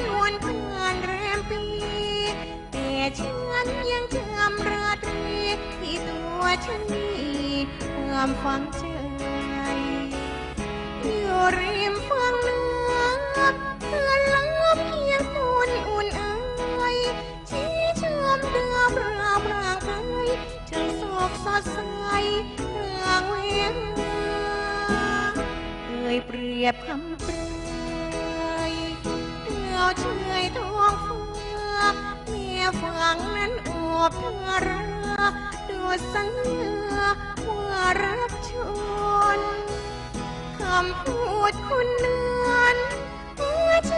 นมันนานเวียนวนวนผ่านแรมปีแต่ฉันยังจำราตรีที่ตัวฉันมีความฝังใจอยู่ริมฝั่งน้ำเพื่อนล้อมเคียงอุ่นอุ่นเอ้ยชี้ชมเดือบราวรางไกยช่างโศกสดใสเรื่องเวียนเอ่ยเปรียบคำเปรย เดียวเชยท้องฟ้าเมียฝั่งนั้นโอบเธอรักดูสังเงือว่ารักชนคำพูดคุณนั้นหัวใจ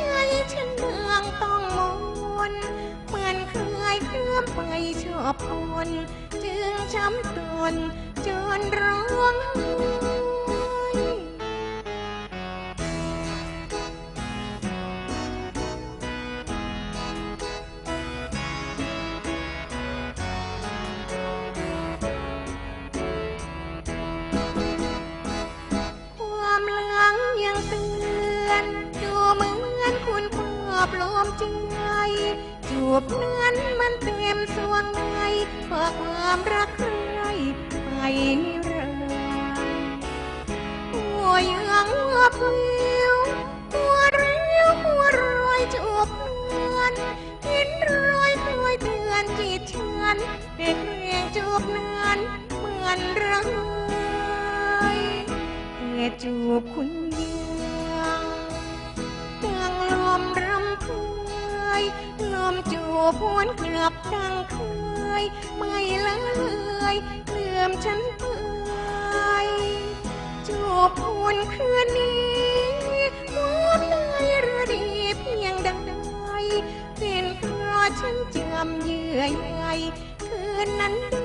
ฉันเมืองต้องมนเหมือนเคยเคลื่อนไปชอบคนจึงช้ำตนจนร้อง อปลอมใจจูบเนั้นมันเต็มสวงในเพราะความรักใครไปนิรันดร์หัวยังหัวพิวหัวเรียวหัวรอยจูบเนือนเห็นรอยคอยเตือนจิตฉันเด็กเรียงจูบเนั้นเหมือนรักเพื่อจูบคุณยั หวนกลับดังเคย ไม่ละเลยลืมฉันไปจูบคุณคืนนี้ความในระดีเพียงดังใดเป็นเพราะฉันจำเยื่อใยคืนนั้นด